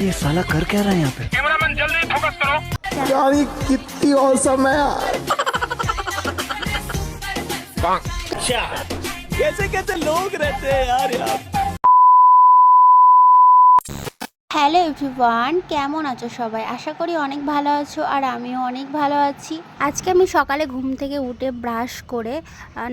ये साला कर क्या रहा है यहाँ पे? कैमरामैन जल्दी फोकस करो। यार ये कितनी और समय यार कैसे कैसे लोग रहते हैं यार यहाँ? হ্যালো এভরিওয়ান, কেমন আছো সবাই? আশা করি অনেক ভালো আছো আর আমিও অনেক ভালো আছি। আজকে আমি সকালে ঘুম থেকে উঠে ব্রাশ করে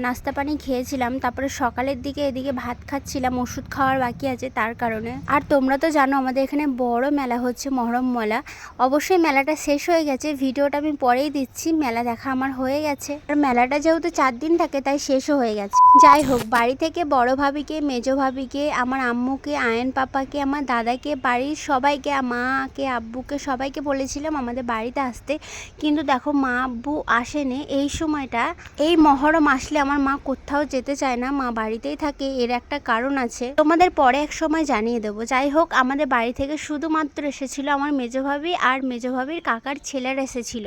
নাস্তা পানি খেয়েছিলাম, তারপরে সকালের দিকে এদিকে ভাত খাচ্ছিলাম, ওষুধ খাওয়ার বাকি আছে তার কারণে। আর তোমরা তো জানো আমাদের এখানে বড় মেলা হচ্ছে মহরম মেলা। অবশ্যই মেলাটা শেষ হয়ে গেছে, ভিডিওটা আমি পরেই দিচ্ছি, মেলা দেখা আমার হয়ে গেছে। আর মেলাটা যেহেতু চার দিন থাকে, তাই শেষও হয়ে গেছে। যাই হোক, বাড়ি থেকে বড় ভাবিকে, মেজো ভাবিকে, আমার আম্মুকে, আয়ন পাপাকে, আমার দাদাকে বাড়ির সবাইকে, মাকে, আব্বুকে সবাইকে বলেছিলাম আমাদের বাড়িতে আসতে। কিন্তু দেখো, মা, আব্বু আসেনি। এই সময়টা, এই মহরম আসলে আমার মা কোথাও যেতে চায় না। মা বাড়িতেই থাকে, এর একটা কারণ আছে। তোমাদের পরে এক সময় জানিয়ে দেবো। যাই হোক, আমাদের বাড়ি থেকে শুধুমাত্র এসেছিল আমার মেজভাবি আর মেজভাবির কাকার ছেলের এসেছিল।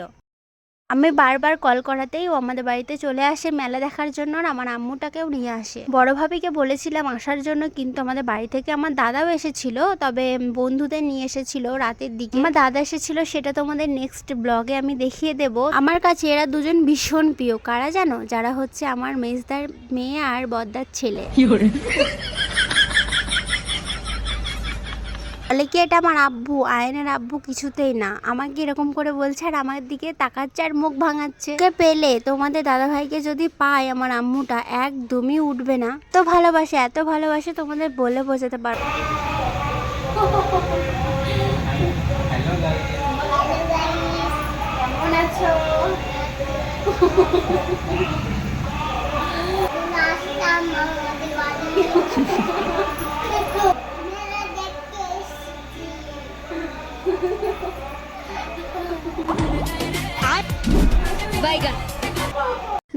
আমি বারবার কল করাতেই ও আমাদের বাড়িতে চলে আসে মেলা দেখার জন্য আর আমার আম্মুটাকেও নিয়ে আসে। বড় ভাবিকে বলেছিলাম আসার জন্য কিন্তু আমাদের বাড়ি থেকে আমার দাদাও এসেছিল, তবে বন্ধুদের নিয়ে এসেছিল রাতের দিকে। আমার দাদা এসেছিল, সেটা তোমাদের নেক্সট ব্লগে আমি দেখিয়ে দেব। আমার কাছে এরা দুজন ভীষণ প্রিয়, কারা জানো? যারা হচ্ছে আমার মেজদার মেয়ে আর বদ্দার ছেলে। বলে কি এটা আমার আব্বু? আয়নের আব্বু কিছুতেই না। আমাকে এরকম করে বলছে আর আমার দিকে তাকাচ্ছে আর মুখ ভাঙাচ্ছে। ওকে পেলে? তোমাদের দাদা ভাইকে যদি পায় আমার আম্মুটা, একদমই উঠবে না। তো ভালোবাসে, এত ভালোবাসে তোমাদের বলে বোঝাতে পারব কেমন আছো? बैगन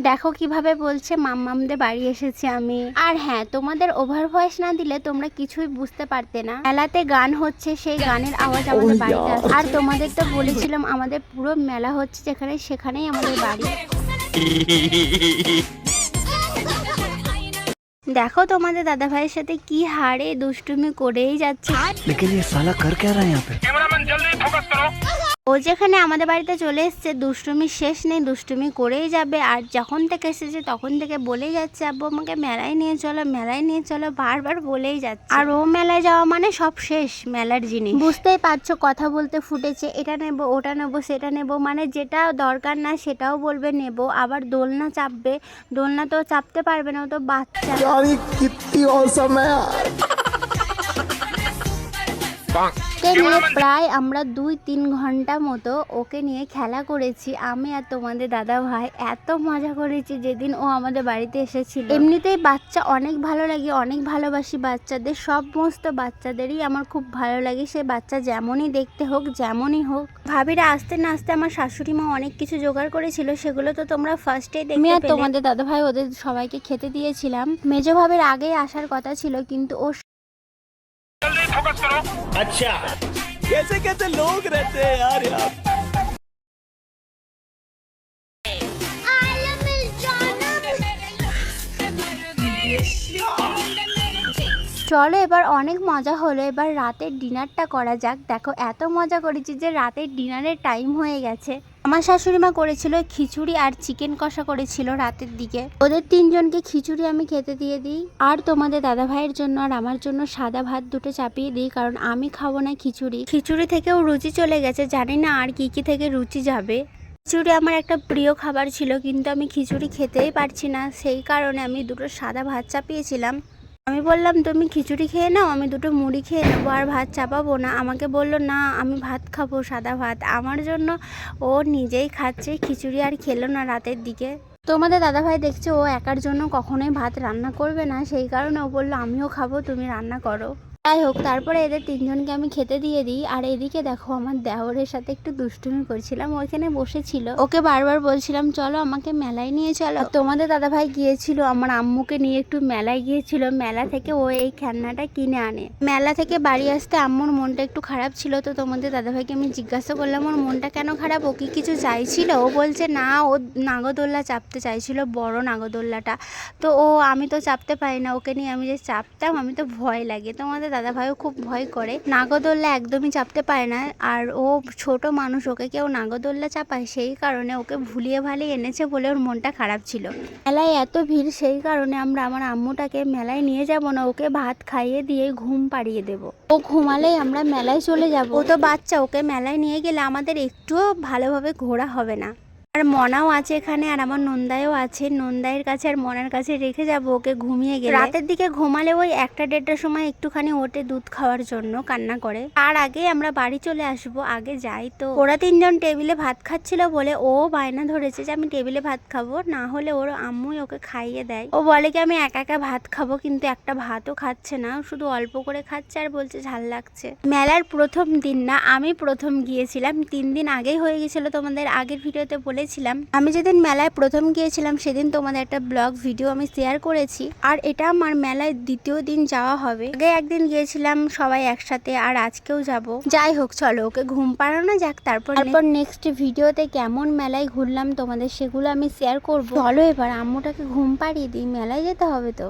দেখো কিভাবে বলছে মাম্মামদের বাড়ি এসেছি আমি আর হ্যাঁ তোমাদের ওভার ভয়েস না দিলে তোমরা কিছুই বুঝতে পারতে না মেলাতে গান হচ্ছে সেই গানের আওয়াজ আমাদের বাড়িতে আসছে আর তোমাদের তো বলেছিলাম আমাদের পুরো মেলা হচ্ছে যেখানে সেখানেই আমাদের বাড়ি দেখো তোমাদের দাদা ভাইয়ের সাথে কি হারে দুষ্টুমি করেই যাচ্ছে लेकिन ये साला कर क्या रहा है यहाँ पे कैमरामैन जल्दी फोकस करो ও যেখানে আমাদের বাড়িতে চলে এসছে দুষ্টুমি শেষ নেই দুষ্টুমি করেই যাবে। আর যখন থেকে এসেছে তখন থেকে বলেই যাচ্ছে আব্বু আমাকে মেলায় নিয়ে চলো মেলায় নিয়ে চলো। বারবার বলেই যাচ্ছে। আর ও মেলায় যাওয়া মানে সব শেষ মেলার জিনিস। বুঝতেই পারছ কথা বলতে ফুটেছে এটা নেব ওটা নেব সেটা নেব মানে যেটা দরকার না সেটাও বলবে নেব। আবার দোলনা চাপবে দোলনা তো চাপতে পারবে না ও তো বাচ্চা। ওকে নিয়ে প্রায় আমরা দুই তিন ঘণ্টা মতো ওকে নিয়ে খেলা করেছি। আমি আর তোমাদের দাদা ভাই এত মজা করেছি যেদিন ও আমাদের বাড়িতে এসেছিল। এমনিতেই বাচ্চা অনেক ভালো লাগে অনেক ভালোবাসি বাচ্চাদের সমস্ত বাচ্চাদেরই আমার খুব ভালো লাগে। সে বাচ্চা যেমনই দেখতে হোক যেমনই হোক। ভাবিরা আসতে না আসতে আমার শাশুড়ি মা অনেক কিছু জোগাড় করেছিল সেগুলো তো তোমরা ফার্স্টে আমি আর তোমাদের দাদা ভাই ওদের সবাইকে খেতে দিয়েছিলাম। মেজো ভাবের আগে আসার কথা ছিল কিন্তু ও फोकस करो कैसे कैसे लोग रहते हैं यार यहाँ চলো এবার অনেক মজা হলো এবার রাতের ডিনারটা করা যাক দেখো এত মজা করেছি যে রাতের ডিনারের টাইম হয়ে গেছে আমার শাশুড়ি মা করেছিল খিচুড়ি আর চিকেন কষা করেছিল রাতের দিকে। ওদের তিনজনকে খিচুড়ি আমি খেতে দিয়ে দিই। আর তোমাদের দাদা ভাইয়ের জন্য আর আমার জন্য সাদা ভাত দুটো চাপিয়ে দিই, কারণ আমি খাব না খিচুড়ি। খিচুড়ি থেকেও রুচি চলে গেছে, জানি না আর কি কি থেকে রুচি যাবে। খিচুড়ি আমার একটা প্রিয় খাবার ছিল, কিন্তু আমি খিচুড়ি খেতেই পারছি না। সেই কারণে আমি দুটো সাদা ভাত চাপিয়েছিলাম। আমি বললাম, তুমি খিচুড়ি খেয়ে নাও, আমি দুটো মুড়ি খেয়ে নেব আর ভাত চাপাবো না। আমাকে বলল, না, আমি ভাত খাব, সাদা ভাত। আমার জন্য ও নিজেই খাচ্ছে, খিচুড়ি আর খেলো না রাতের দিকে। তোমাদের দাদাভাই দেখছে ও একার জন্য কখনোই ভাত রান্না করবে না, সেই কারণে ও বলল, আমিও খাব, তুমি রান্না করো। যাই হোক, তারপরে এদের তিনজনকে আমি খেতে দিয়ে দিই। আর এদিকে দেখো, আমার দেওরের সাথে একটু দুষ্টুমি করছিলাম। ওইখানে বসেছিল। ওকে বারবার বলছিলাম, চলো আমাকে মেলায় নিয়ে চলো। তোমাদের দাদাভাই গিয়েছিল, আমার আম্মুকে নিয়ে একটু মেলায় গিয়েছিল। মেলা থেকে ও এই খেলনাটা কিনে আনে। মেলা থেকে বাড়ি আসতে আম্মুর মনটা একটু খারাপ ছিল। তো তোমাদের দাদাভাইকে আমি জিজ্ঞাসা করলাম, ওর মনটা কেন খারাপ? ও কি কিছু চাইছিল? ও বলছে, না, ও নাগদোল্লা চাপতে চাইছিল, বড় নাগদোল্লাটা তো ও, আমি তো চাপতে পারি না, ওকে নিয়ে আমি যে চাপতাম, আমি তো ভয় লাগে। তোমাদের দাদা ভাইও খুব ভয় করে। নাগদোল্লা একদমই চাপতে পারে না। আর ও ছোট মানুষ, ওকে কেউ নাগদোল্লা চাপায়, সেই কারণে ওকে ভুলিয়ে ভালিয়ে এনেছে বলে ওর মনটা খারাপ ছিল। মেলায় এত ভিড়, সেই কারণে আমরা আমার আম্মুটাকে মেলায় নিয়ে যাব না, ওকে ভাত খাইয়ে দিয়ে ঘুম পাড়িয়ে দেব। ও ঘুমালেই আমরা মেলায় চলে যাব। ও তো বাচ্চা, ওকে মেলায় নিয়ে গেলে আমাদের একটুও ভালোভাবে ঘোরা হবে না। আর মনাও আছে এখানে, আর আমার নন্দায়ও আছে। নন্দাইয়ের কাছে আর মনার কাছে রেখে যাব ওকে ঘুমিয়ে গেলে। রাতের দিকে ঘুমালে ওই একটা দেড়টার সময় একটুখানি ওঠে দুধ খাওয়ার জন্য কান্না করে। আর আগে আমরা বাড়ি চলে আসব, আগে যাই তো। ওরা তিনজন টেবিলে ভাত খাচ্ছিল বলে ও বায়না ধরেছে যে আমি টেবিলে ভাত খাব, না হলে ওর আম্মুই ওকে খাইয়ে দেয়। ও বলে কি আমি একা একা ভাত খাব, কিন্তু একটা ভাতও খাচ্ছে না শুধু অল্প করে খাচ্ছে আর বলছে ঝাল লাগছে। মেলার প্রথম দিন না, আমি প্রথম গিয়েছিলাম। তিন দিন আগেই হয়ে গেছিল তোমাদের আগের ভিডিওতে বলেছিলাম আমি যেদিন মেলায় প্রথম গিয়েছিলাম, সেদিন তোমাদের একটা ব্লগ ভিডিও আমি শেয়ার করেছি। আর এটা আমার মেলায় দ্বিতীয় দিন যাওয়া হবে। আগে একদিন গিয়েছিলাম সবাই একসাথে, আর আজকেও যাব। যাই হোক, চলো ওকে ঘুম পাড়ানো যাক, তারপর তারপর নেক্সট ভিডিওতে কেমন মেলায় ঘুরলাম তোমাদের, সেগুলো আমি শেয়ার করব। চলো এবার আম্মুটাকে ঘুম পাড়িয়ে দিই, মেলায় যেতে হবে তো।